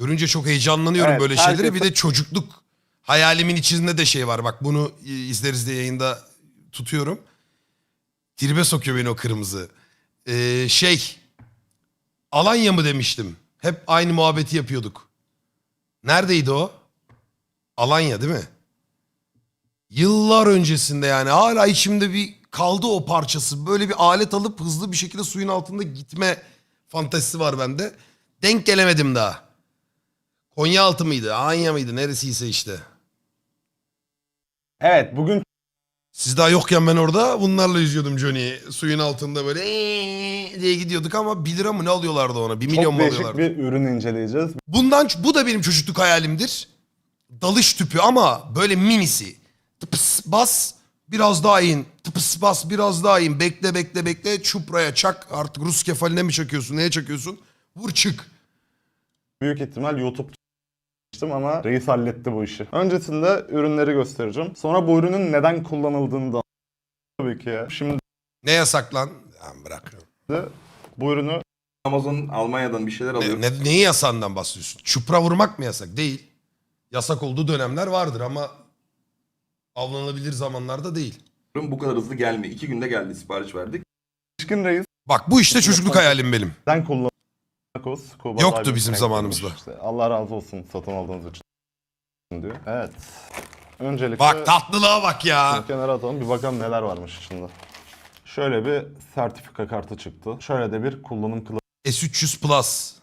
Görünce çok heyecanlanıyorum Evet, böyle şeylere. herkes- Bir de çocukluk hayalimin içinde de şey var. Bak bunu e, izleriz diye yayında tutuyorum. Tribe sokuyor beni o kırmızı. Ee, şey Alanya mı demiştim. Hep aynı muhabbeti yapıyorduk. Neredeydi o? Alanya değil mi? Yıllar öncesinde yani hala içimde bir kaldı o parçası. Böyle bir alet alıp hızlı bir şekilde suyun altında gitme fantezisi var bende. Denk gelemedim daha. Konyaaltı mıydı? Anya mıydı? Neresiyse işte. Evet bugün Siz daha yokken ben orada bunlarla yüzüyordum Johnny'yi. Suyun altında böyle "Eee" diye gidiyorduk ama 1 lira mı ne alıyorlardı ona? 1 milyon çok mu değişik alıyorlardı? bir ürün inceleyeceğiz. Bundan bu da benim çocukluk hayalimdir. Dalış tüpü ama böyle minisi. Tıpıs bas biraz daha in. Tıpıs bas biraz daha in. Bekle bekle bekle. Çupraya çak. Artık Rus kefaline mi çakıyorsun? Neye çakıyorsun? Vur çık. Büyük ihtimal YouTube ama reis halletti bu işi. Öncesinde ürünleri göstereceğim. Sonra bu ürünün neden kullanıldığını da tabii ki. ya. Şimdi Ne yasak lan? Ya bırak. de bu ürünü Amazon Almanya'dan bir şeyler alıyor. Ne, ne, neyi yasağından bahsediyorsun? Çupra vurmak mı yasak? Değil. Yasak olduğu dönemler vardır ama avlanabilir zamanlarda değil. Bu kadar hızlı gelmiyor. İki günde geldi sipariş verdik. Yetişkin reis Bak bu işte çocukluk hayalim benim. neden kullanıldı? Narcos, Cuba Yoktu Libre bizim zamanımızda. demiş. İşte Allah razı olsun satın aldığınız için diyor. Evet. Öncelikle Bak tatlılığa bak ya. Şunu kenara atalım bir bakalım neler varmış içinde. Şöyle bir sertifika kartı çıktı. Şöyle de bir kullanım S300 Plus.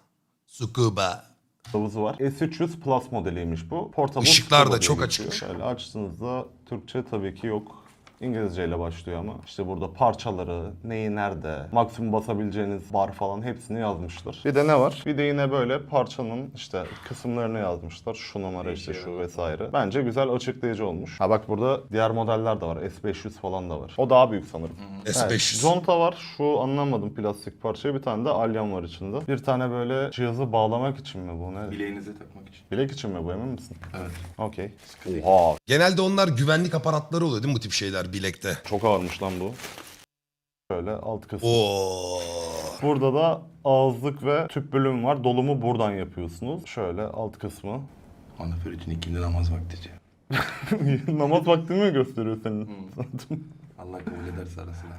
Scuba. kılavuzu var. S300 Plus modeliymiş bu. Portable Işıklar da çok diye geçiyor. Şöyle açtığınızda Türkçe tabii ki yok. İngilizce ile başlıyor ama işte burada parçaları, neyi nerede, maksimum basabileceğiniz bar falan hepsini yazmışlar. Bir de ne var? Bir de yine böyle parçanın işte kısımlarını yazmışlar. Şu numara işte şu vesaire. Bence güzel açıklayıcı olmuş. Ha bak burada diğer modeller de var. S500 falan da var. O daha büyük sanırım. S500. Evet, conta var. Şu anlamadım plastik parçayı. Bir tane de alyan var içinde. Bir tane böyle cihazı bağlamak için mi bu? Ne? Bileğinize takmak için. Bilek için mi bu emin misin? Evet. Okey. Oha Genelde onlar güvenlik aparatları oluyor değil mi bu tip şeyler bilekte? çok ağırmış lan bu. Şöyle alt kısmı. Oo. Burada da ağızlık ve tüp bölümü var. Dolumu buradan yapıyorsunuz. Şöyle alt kısmı. Anafer için ikindi namaz vakti. diyor. Namaz vaktini mi gösteriyor senin? Allah kabul ederse arasına.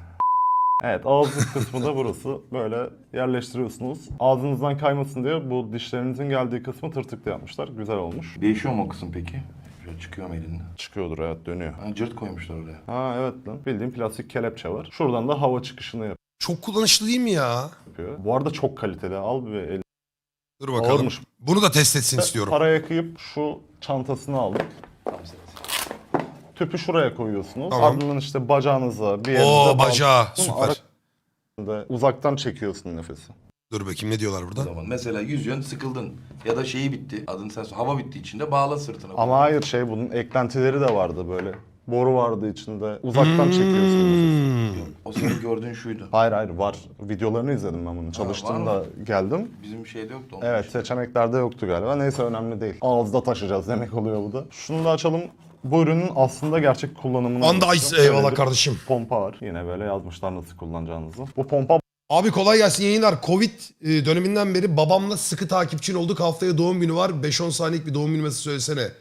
evet ağızlık kısmı da burası. Böyle yerleştiriyorsunuz. Ağzınızdan kaymasın diye bu dişlerinizin geldiği kısmı tırtıklı yapmışlar. Güzel olmuş. Değişiyor mu o kısım peki? Şöyle çıkıyor mu elinde? Çıkıyordur evet dönüyor. Ha, cırt koymuşlar oraya. Ha evet lan. Bildiğin plastik kelepçe var. Şuradan da hava çıkışını Çok kullanışlı değil mi ya? yapıyor. Bu arada çok kaliteli. Al bir el. Dur bakalım. Ağırmış. Bunu da test etsin istiyorum. Paraya kıyıp şu çantasını aldık. Tüpü şuraya koyuyorsunuz. Tamam. Ardından işte bacağınıza bir yerinize Oo bacağı bağlıyorsun. süper. Arada uzaktan çekiyorsun nefesi. Dur bakayım ne diyorlar burada? zaman mesela yüzüyorsun sıkıldın. Ya da şeyi bitti. Adını sen söyle. Hava bitti içinde bağla sırtına. Ama hayır şey bunun eklentileri de vardı böyle. Boru vardı içinde. Uzaktan. Hmm. Yok, O senin gördüğün şuydu. Hayır hayır var. Videolarını izledim ben bunu. Çalıştığımda geldim. Bizim şeyde yoktu. onun Evet işte. seçeneklerde yoktu galiba. Neyse önemli değil. Ağızda taşıyacağız demek oluyor bu da. Şunu da açalım. Bu ürünün aslında gerçek kullanımını Anda anlatacağım. Ice, eyvallah bir kardeşim. Pompa var. Yine böyle yazmışlar nasıl kullanacağınızı. Bu pompa Abi kolay gelsin yayınlar. Covid e, döneminden beri babamla sıkı takipçin olduk. Haftaya doğum günü var. 5-10 saniyelik bir doğum günü mesajı söylesene.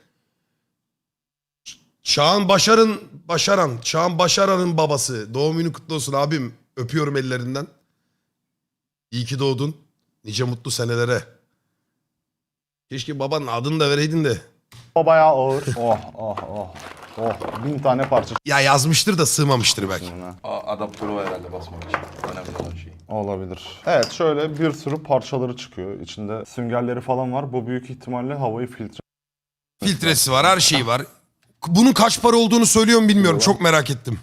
Çağan Başar'ın, Başaran, Çağan Başaran'ın babası. Doğum günü kutlu olsun abim. Öpüyorum ellerinden. İyi ki doğdun. Nice mutlu senelere. Keşke babanın adını da vereydin de. bayağı ağır. oh oh oh. Oh bin tane parça Ya yazmıştır da sığmamıştır belki. Aa, adaptörü var herhalde basmak için. Olabilir. Evet şöyle bir sürü parçaları çıkıyor. İçinde süngerleri falan var. Bu büyük ihtimalle havayı filtre. Filtresi var, her şeyi var. Bunun kaç para olduğunu söylüyor mu bilmiyorum. Çok merak ettim.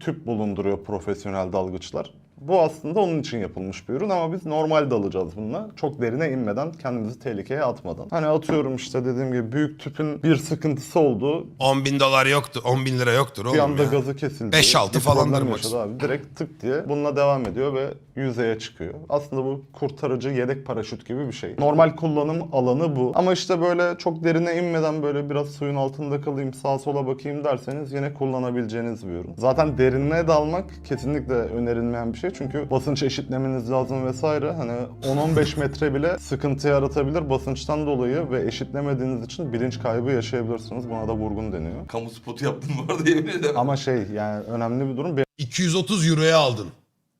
Tüp bulunduruyor profesyonel dalgıçlar. Bu aslında onun için yapılmış bir ürün ama biz normal dalacağız bununla. Çok derine inmeden, kendimizi tehlikeye atmadan. Hani atıyorum işte dediğim gibi büyük tüpün bir sıkıntısı oldu. 10 bin dolar yoktu. 10 bin lira yoktur Bir oğlum anda ya. gazı kesildi. 5-6 Bir falandır problem max. yaşadı Abi. Direkt tık diye bununla devam ediyor ve yüzeye çıkıyor. Aslında bu kurtarıcı yedek paraşüt gibi bir şey. Normal kullanım alanı bu. Ama işte böyle çok derine inmeden böyle biraz suyun altında kalayım sağa sola bakayım derseniz yine kullanabileceğiniz bir ürün. Zaten derinliğe dalmak kesinlikle önerilmeyen bir şey. Çünkü basınç eşitlemeniz lazım vesaire. Hani 10-15 metre bile sıkıntı yaratabilir basınçtan dolayı ve eşitlemediğiniz için bilinç kaybı yaşayabilirsiniz. Buna da vurgun deniyor. Kamu spotu yaptın bu arada yemin ederim. Ama şey yani önemli bir durum 230 euroya aldın.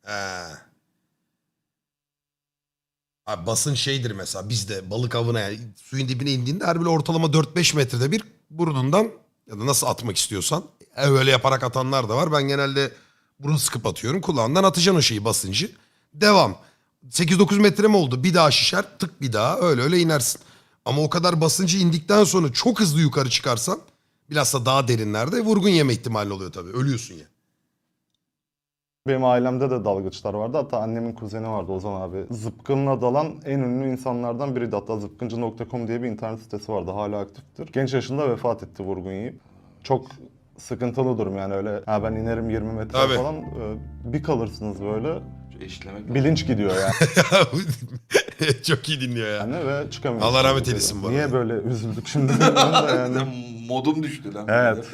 He. Abi basın şeydir mesela bizde balık avına yani suyun dibine indiğinde her böyle ortalama 4-5 metrede bir burnundan ya da nasıl atmak istiyorsan e, öyle yaparak atanlar da var. Ben genelde burun sıkıp atıyorum. Kulağından atacaksın o şeyi basıncı. Devam. 8-9 metre mi oldu? Bir daha şişer tık bir daha öyle öyle inersin. Ama o kadar basıncı indikten sonra çok hızlı yukarı çıkarsan bilhassa daha derinlerde vurgun yeme ihtimali oluyor tabii. Ölüyorsun ya. Benim ailemde de dalgıçlar vardı. Hatta annemin kuzeni vardı Ozan abi. Zıpkınla dalan en ünlü insanlardan biriydi. Hatta zıpkıncı.com diye bir internet sitesi vardı. Hala aktiftir. Genç yaşında vefat etti vurgun yiyip. Çok sıkıntılı durum yani öyle ha ben inerim 20 metre Tabii. falan e, bir kalırsınız böyle Eşitlemek lazım. bilinç gidiyor yani Çok iyi dinliyor ya. ve çıkamıyorsunuz. Allah rahmet eylesin bu arada. Niye böyle üzüldük şimdi yani. Modum düştü lan. Evet.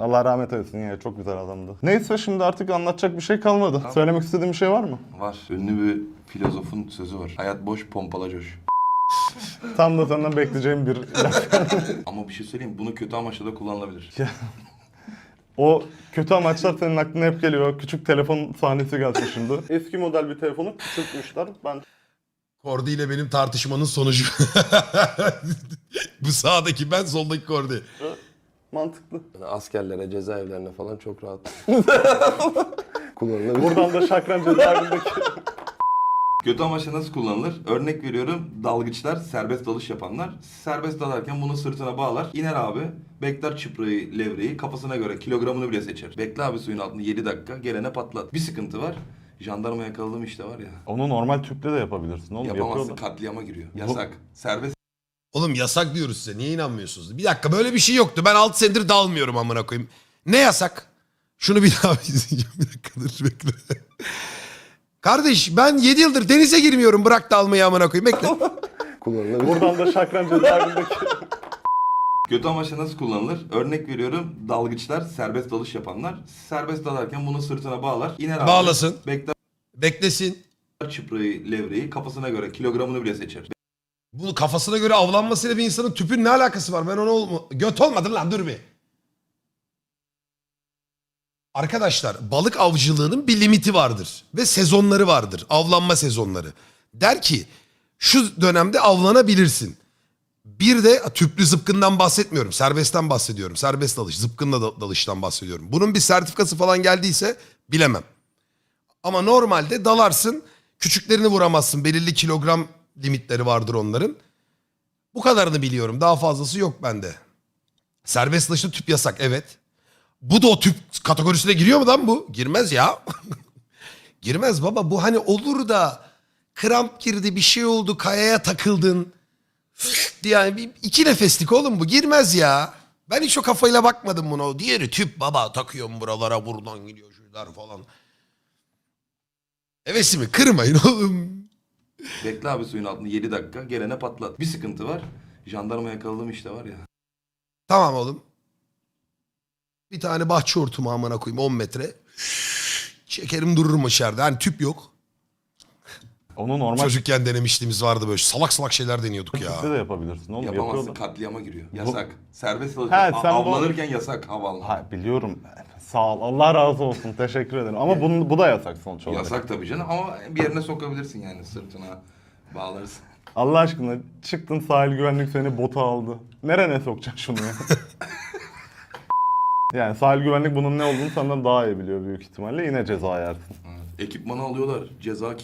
Allah rahmet eylesin ya çok güzel adamdı. Neyse şimdi artık anlatacak bir şey kalmadı. Söylemek istediğim bir şey var mı? Var. Ünlü bir filozofun sözü var. Hayat boş, pompala coş. Tam da senden bekleyeceğim bir Ama bir şey söyleyeyim, bunu kötü amaçla da kullanılabilir. O kötü amaçlar senin aklına hep geliyor. Küçük telefon sahnesi gelsin şimdi. Eski model bir telefonu küçültmüşler. Ben Kordi ile benim tartışmanın sonucu. Bu sağdaki ben soldaki Kordi. Mantıklı. Yani askerlere, cezaevlerine falan çok rahat kullanılabilir. Buradan da Şakran cezaevindeki Kötü amaçla nasıl kullanılır? Örnek veriyorum, dalgıçlar, serbest dalış yapanlar. Serbest dalarken bunu sırtına bağlar. iner abi, bekler çıprayı, levreyi, kafasına göre kilogramını bile seçer. Bekle abi suyun altında 7 dakika, gelene patlat. Bir sıkıntı var. Jandarma yakaladım işte var ya. Onu normal tüple de yapabilirsin oğlum. Yapamazsın, Yapıyorlar. katliama giriyor. Yasak. Serbest Oğlum yasak diyoruz size. Niye inanmıyorsunuz? Bir dakika böyle bir şey yoktu. Ben 6 senedir dalmıyorum amına koyayım. Ne yasak? Şunu bir daha izleyeceğim. Bir dakika dur bekle. Kardeş ben 7 yıldır denize girmiyorum. Bırak dalmayı amına koyayım. Bekle. kullanılabilir. Buradan da Şakran cezaevindeki Kötü amaçla nasıl kullanılır? Örnek veriyorum, dalgıçlar, serbest dalış yapanlar. Serbest dalarken bunu sırtına bağlar. iner abi. Bağlasın. Bekler Beklesin. çıprayı, levreyi, kafasına göre kilogramını bile seçer. Bu kafasına göre avlanmasıyla bir insanın tüpün ne alakası var? Ben onu olma... Göt olmadım lan dur bir. Arkadaşlar balık avcılığının bir limiti vardır. Ve sezonları vardır. Avlanma sezonları. Der ki şu dönemde avlanabilirsin. Bir de tüplü zıpkından bahsetmiyorum. Serbestten bahsediyorum. Serbest dalış. Zıpkınla da- dalıştan bahsediyorum. Bunun bir sertifikası falan geldiyse bilemem. Ama normalde dalarsın. Küçüklerini vuramazsın. Belirli kilogram limitleri vardır onların. Bu kadarını biliyorum. Daha fazlası yok bende. Serbest dalışta tüp yasak evet. Bu da o tüp kategorisine giriyor mu lan bu? Girmez ya. Girmez baba. Bu hani olur da kramp girdi bir şey oldu kayaya takıldın. yani bir, iki nefeslik oğlum bu girmez ya. Ben hiç o kafayla bakmadım buna. O Diğeri tüp baba takıyorum buralara buradan gidiyor şunlar falan. Hevesimi kırmayın oğlum. Bekle abi suyun altında 7 dakika, gelene patlat. Bir sıkıntı var. Jandarma yakaladım işte var ya. Tamam oğlum. Bir tane bahçe hortumu amına koyayım 10 metre. Çekerim dururum içeride. Hani tüp yok. Onu normal Çocukken denemişliğimiz vardı böyle. Salak salak şeyler deniyorduk ya. tüple de yapabilirsin oğlum. Yapamazsın, Yapıyorlar. katliama giriyor. Yasak. Serbest A- sen bu- avlanırken yasak havalı. Ha biliyorum. Sağ ol. Allah razı olsun. Teşekkür ederim. Ama bunun, bu da yasak sonuç olarak. Yasak tabii canım ama bir yerine sokabilirsin yani sırtına bağlarsın. Allah aşkına çıktın sahil güvenlik seni bota aldı. Nerene sokacaksın şunu ya? yani sahil güvenlik bunun ne olduğunu senden daha iyi biliyor büyük ihtimalle. Yine ceza yersin. Ekipmanı alıyorlar. Ceza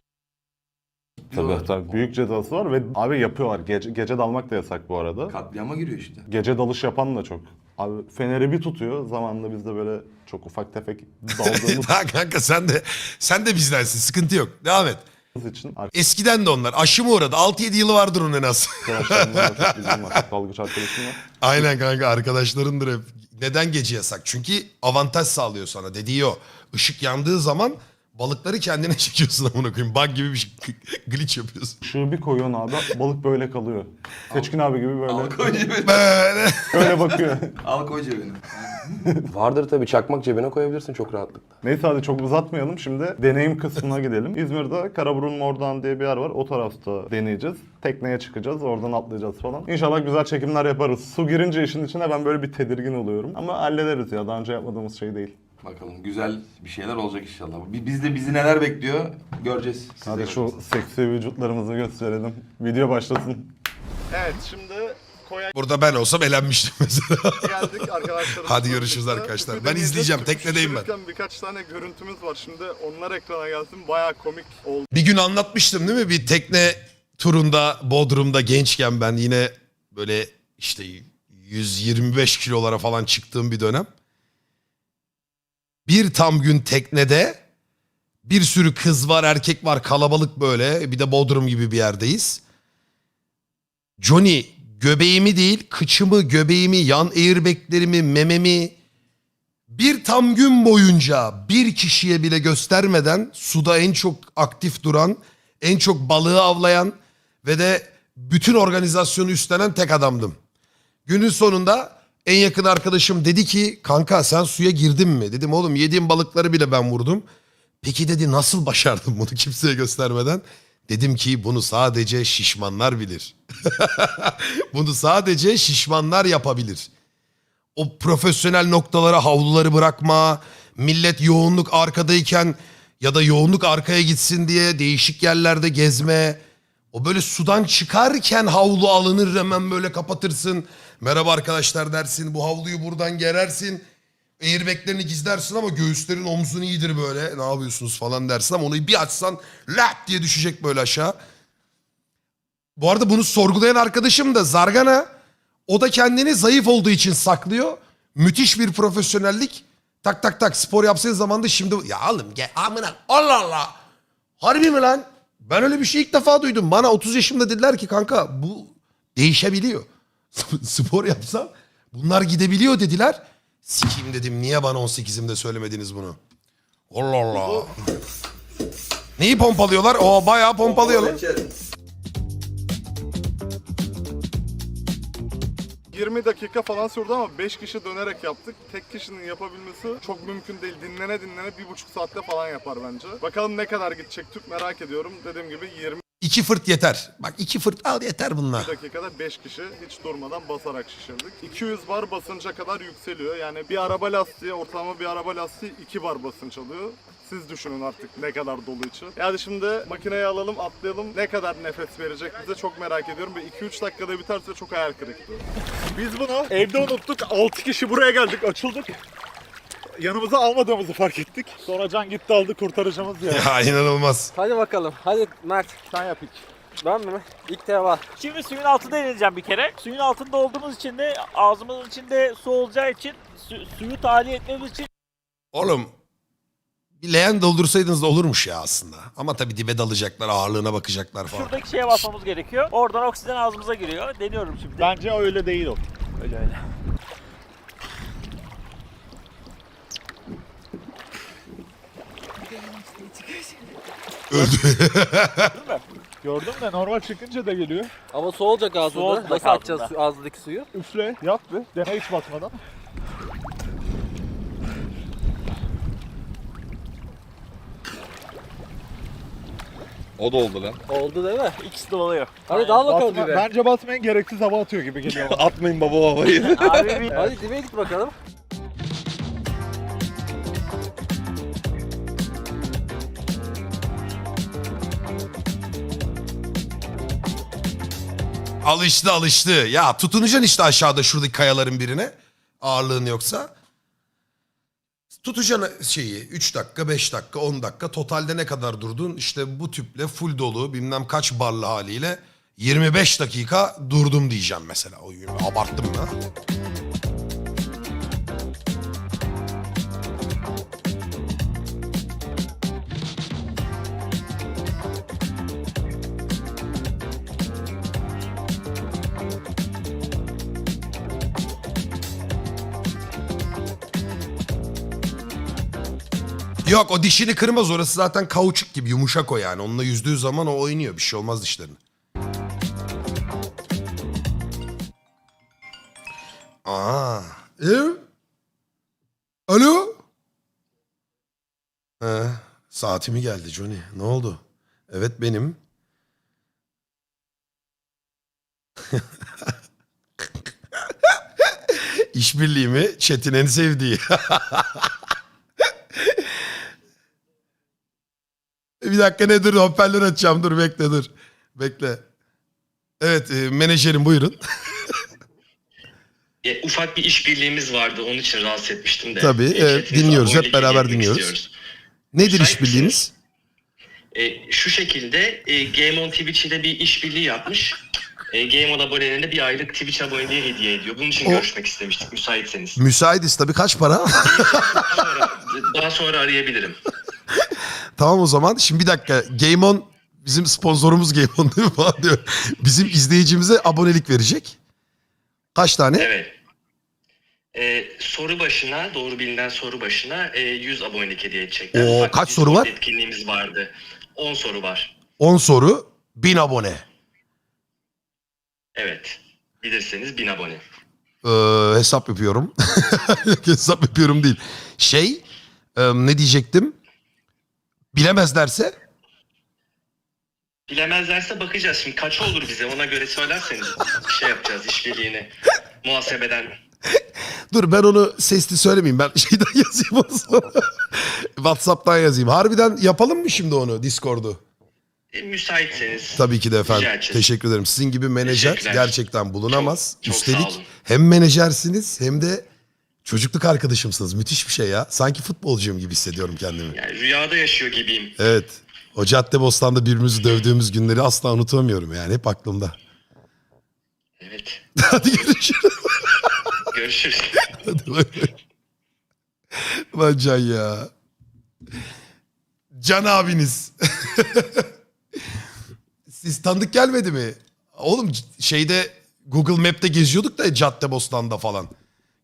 Tabii tabii. Büyük cezası var ve abi yapıyorlar. Gece, gece dalmak da yasak bu arada. Katliama giriyor işte. Gece dalış yapan da çok. Abi feneri bir tutuyor. Zamanında biz de böyle çok ufak tefek daldığımız Daha kanka sen de sen de bizdensin. Sıkıntı yok. Devam et. için Eskiden de onlar. Aşı mı uğradı? 6-7 yılı vardır onun en az. arkadaşlarımla da çok bilgim var. Dalgıç arkadaşım var. Aynen kanka arkadaşlarındır hep. Neden gece yasak? Çünkü avantaj sağlıyor sana. Dediği o. Işık yandığı zaman balıkları kendine çekiyorsun amına koyayım. Bug gibi bir şey, glitch yapıyorsun. Işığı bir koyuyorsun abi balık böyle kalıyor. Seçkin abi gibi böyle Al koy cebine. Böyle. böyle bakıyor. Al koy cebine. Vardır tabii çakmak cebine koyabilirsin çok rahatlıkla. Neyse hadi çok uzatmayalım. Şimdi deneyim kısmına gidelim. İzmir'de Karaburun Mordoğan diye bir yer var. O tarafta deneyeceğiz. Tekneye çıkacağız. Oradan atlayacağız falan. İnşallah güzel çekimler yaparız. Su girince işin içine ben böyle bir tedirgin oluyorum. Ama hallederiz ya. Daha önce yapmadığımız şey değil. Bakalım güzel bir şeyler olacak inşallah. Bi- Biz de bizi neler bekliyor göreceğiz. Siz de Hadi şu göreceksiniz. seksi vücutlarımızı gösterelim. Video başlasın. Evet şimdi koya Burada ben olsam elenmiştim mesela. geldik arkadaşlar. Hadi görüşürüz arkadaşlar. Ben izleyeceğim, teknedeyim ben. Birkaç tane görüntümüz var şimdi. Onlar ekrana gelsin. Bayağı komik oldu. Bir gün anlatmıştım değil mi? Bir tekne turunda Bodrum'da gençken ben yine böyle işte 125 kilolara falan çıktığım bir dönem. Bir tam gün teknede bir sürü kız var, erkek var, kalabalık böyle. Bir de Bodrum gibi bir yerdeyiz. Johnny göbeğimi değil, kıçımı, göbeğimi, yan airbaglerimi, mememi bir tam gün boyunca bir kişiye bile göstermeden suda en çok aktif duran, en çok balığı avlayan ve de bütün organizasyonu üstlenen tek adamdım. Günün sonunda en yakın arkadaşım dedi ki kanka sen suya girdin mi? Dedim oğlum yediğim balıkları bile ben vurdum. Peki dedi nasıl başardın bunu kimseye göstermeden? Dedim ki bunu sadece şişmanlar bilir. bunu sadece şişmanlar yapabilir o profesyonel noktalara havluları bırakma, millet yoğunluk arkadayken ya da yoğunluk arkaya gitsin diye değişik yerlerde gezme. O böyle sudan çıkarken havlu alınır hemen böyle kapatırsın. Merhaba arkadaşlar dersin. Bu havluyu buradan gerersin. Airbag'lerini gizlersin ama göğüslerin omzun iyidir böyle. Ne yapıyorsunuz falan dersin ama onu bir açsan lap diye düşecek böyle aşağı. Bu arada bunu sorgulayan arkadaşım da Zargana. O da kendini zayıf olduğu için saklıyor. Müthiş bir profesyonellik. Tak tak tak spor yapsaydı zamanda şimdi... Ya oğlum gel amına Allah Allah. Harbi mi lan? Ben öyle bir şey ilk defa duydum. Bana 30 yaşımda dediler ki kanka bu değişebiliyor. spor yapsam bunlar gidebiliyor dediler. Sikeyim dedim niye bana 18'imde söylemediniz bunu? Allah Allah. Neyi pompalıyorlar? O bayağı pompalıyorlar. 20 dakika falan sürdü ama 5 kişi dönerek yaptık. Tek kişinin yapabilmesi çok mümkün değil. Dinlene dinlene 1,5 saatte falan yapar bence. Bakalım ne kadar gidecek Türk merak ediyorum. Dediğim gibi 20 İki fırt yeter. Bak iki fırt al yeter bunlar. dakikada 5 kişi hiç durmadan basarak şişirdik. 200 bar basınca kadar yükseliyor. Yani bir araba lastiği, ortalama bir araba lastiği 2 bar basınç alıyor. Siz düşünün artık ne kadar dolu içi. Yani şimdi makineyi alalım, atlayalım. Ne kadar nefes verecek bize çok merak ediyorum. Bir 2-3 dakikada biterse çok hayal kırıklığı. Biz bunu evde unuttuk. 6 kişi buraya geldik, açıldık. Yanımıza almadığımızı fark ettik. Sonra Can gitti aldı kurtarıcımız ya. Ya inanılmaz. Hadi bakalım. Hadi Mert. Sen yap ilk. Ben mi? İlk defa. Şimdi suyun altında eğleneceğim bir kere. Suyun altında olduğumuz için de ağzımızın içinde su olacağı için su- suyu tahliye etmemiz için Oğlum bir leğen doldursaydınız da olurmuş ya aslında. Ama tabii dibe dalacaklar, ağırlığına bakacaklar falan. şuradaki şeye basmamız gerekiyor. Oradan oksijen ağzımıza giriyor. Deniyorum şimdi. Bence öyle değil o. Öyle öyle. Öldü. Gördüm de normal çıkınca da geliyor. Ama su olacak ağzında. olacak Nasıl su, ağzındaki suyu? Üfle, yap bir. Dene hiç batmadan. O da oldu lan. Oldu değil mi? İkisi de oluyor. Hadi dal bakalım dibe. Bence batmayın gereksiz hava atıyor gibi geliyor. Atmayın baba babayı. Abi bir Hadi dibe git bakalım. Alıştı alıştı. Ya tutunacaksın işte aşağıda şuradaki kayaların birine. Ağırlığın yoksa. Tutacaksın şeyi 3 dakika, 5 dakika, 10 dakika. Totalde ne kadar durdun? İşte bu tüple full dolu bilmem kaç barlı haliyle 25 dakika durdum diyeceğim mesela. Abarttım ya. Yok o dişini kırmaz orası zaten kauçuk gibi yumuşak o yani. Onunla yüzdüğü zaman o oynuyor bir şey olmaz dişlerine. Aa. E? Alo? He, saati mi geldi Johnny? Ne oldu? Evet benim. İşbirliği mi? Çetin en sevdiği. bir dakika ne dur hoparlör açacağım dur bekle dur. Bekle. Evet e, menajerim buyurun. E, ufak bir işbirliğimiz vardı. Onun için rahatsız etmiştim de. Tabii, E, dinliyoruz, hep beraber dinliyoruz. istiyoruz. Nedir Müsait işbirliğimiz? E, şu şekilde e, Game on Twitch ile bir işbirliği yapmış. E, Game on abonelerine bir aylık Twitch aboneliği hediye ediyor. Bunun için O- görüşmek istemiştik müsaitseniz. Müsaitiz tabii kaç para? Sonra, daha sonra arayabilirim. Tamam o zaman. Şimdi bir dakika. Game On bizim sponsorumuz Game On değil mi falan diyor. Bizim izleyicimize abonelik verecek. Kaç tane? Evet. E, soru başına, doğru bilinen soru başına e, 100 abonelik hediye edecekler. Oo, bir kaç soru var? Etkinliğimiz vardı. 10 soru var. 10 soru, 1000 abone. Evet. Bilirseniz 1000 abone. Ee, hesap yapıyorum. hesap yapıyorum değil. Şey, e, ne diyecektim? Bilemezlerse Bilemezlerse bakacağız. Şimdi kaç olur bize ona göre söylerseniz şey yapacağız işbirliğini. Muhasebeden. Dur ben onu sesli söylemeyeyim. Ben şeyden yazayım onu sonra. Whatsapp'tan yazayım. Harbiden yapalım mı şimdi onu Discord'u? E, müsaitseniz. Tabii ki de efendim. Rica edeceğiz. Teşekkür ederim. Sizin gibi menajer Teşekkürler. gerçekten bulunamaz. Çok- çok Üstelik sağ olun. hem menajersiniz hem de çocukluk arkadaşımsınız. Müthiş bir şey ya. Sanki futbolcuyum gibi hissediyorum kendimi. Yani rüyada yaşıyor gibiyim. Evet. O Caddebostan'da birbirimizi dövdüğümüz günleri asla unutamıyorum yani. Hep aklımda. Evet. Hadi görüşürüz. Görüşürüz. Hadi bay bay. Lan Can ya. Can abiniz. Siz tanıdık gelmedi mi? Oğlum şeyde Google Map'te geziyorduk da Caddebostan'da falan.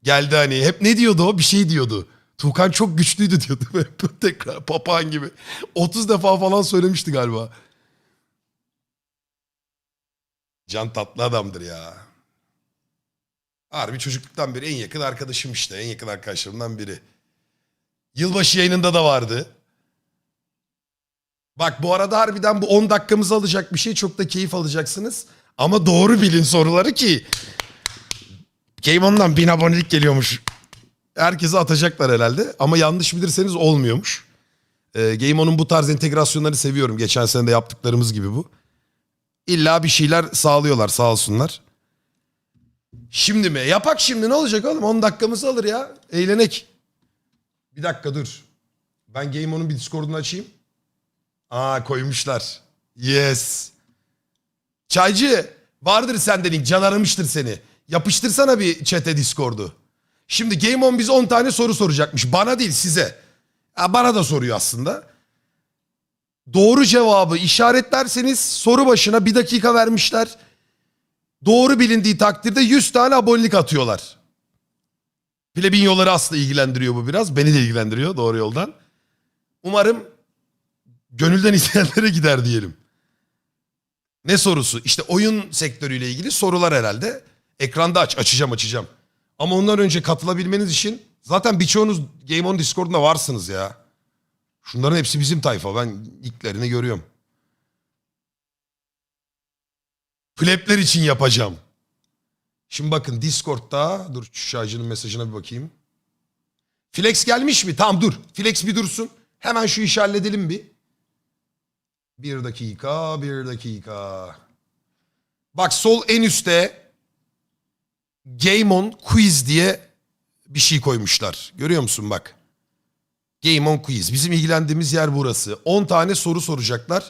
Geldi hani hep ne diyordu o? Bir şey diyordu. Tuğkan çok güçlüydü diyordu. Hep Tekrar papağan gibi. 30 defa falan söylemişti galiba. Can tatlı adamdır ya. Harbi çocukluktan beri en yakın arkadaşım işte. En yakın arkadaşlarımdan biri. Yılbaşı yayınında da vardı. Bak bu arada harbiden bu 10 dakikamızı alacak bir şey. Çok da keyif alacaksınız. Ama doğru bilin soruları ki. Game On'dan bin abonelik geliyormuş. Herkese atacaklar herhalde. Ama yanlış bilirseniz olmuyormuş. Ee, Game bu tarz entegrasyonları seviyorum. Geçen sene de yaptıklarımız gibi bu. İlla bir şeyler sağlıyorlar sağ olsunlar. Şimdi mi? Yapak şimdi ne olacak oğlum? 10 dakikamızı alır ya. Eğlenek. Bir dakika dur. Ben Game On'un bir Discord'unu açayım. Aa koymuşlar. Yes. Çaycı vardır sende link. Can aramıştır seni. Yapıştırsana bir chat'e Discord'u. Şimdi Game On bize 10 tane soru soracakmış. Bana değil size. Ha, bana da soruyor aslında. Doğru cevabı işaretlerseniz soru başına bir dakika vermişler. Doğru bilindiği takdirde 100 tane abonelik atıyorlar. Plebin yolları aslında ilgilendiriyor bu biraz. Beni de ilgilendiriyor doğru yoldan. Umarım gönülden isteyenlere gider diyelim. Ne sorusu? İşte oyun sektörüyle ilgili sorular herhalde. Ekranda aç. Açacağım açacağım. Ama ondan önce katılabilmeniz için zaten birçoğunuz Game On Discord'unda varsınız ya. Şunların hepsi bizim tayfa. Ben ilklerini görüyorum. Plepler için yapacağım. Şimdi bakın Discord'da dur şu şarjının mesajına bir bakayım. Flex gelmiş mi? Tamam dur. Flex bir dursun. Hemen şu işi halledelim bir. Bir dakika, bir dakika. Bak sol en üstte Game On Quiz diye bir şey koymuşlar. Görüyor musun bak. Game On Quiz. Bizim ilgilendiğimiz yer burası. 10 tane soru soracaklar.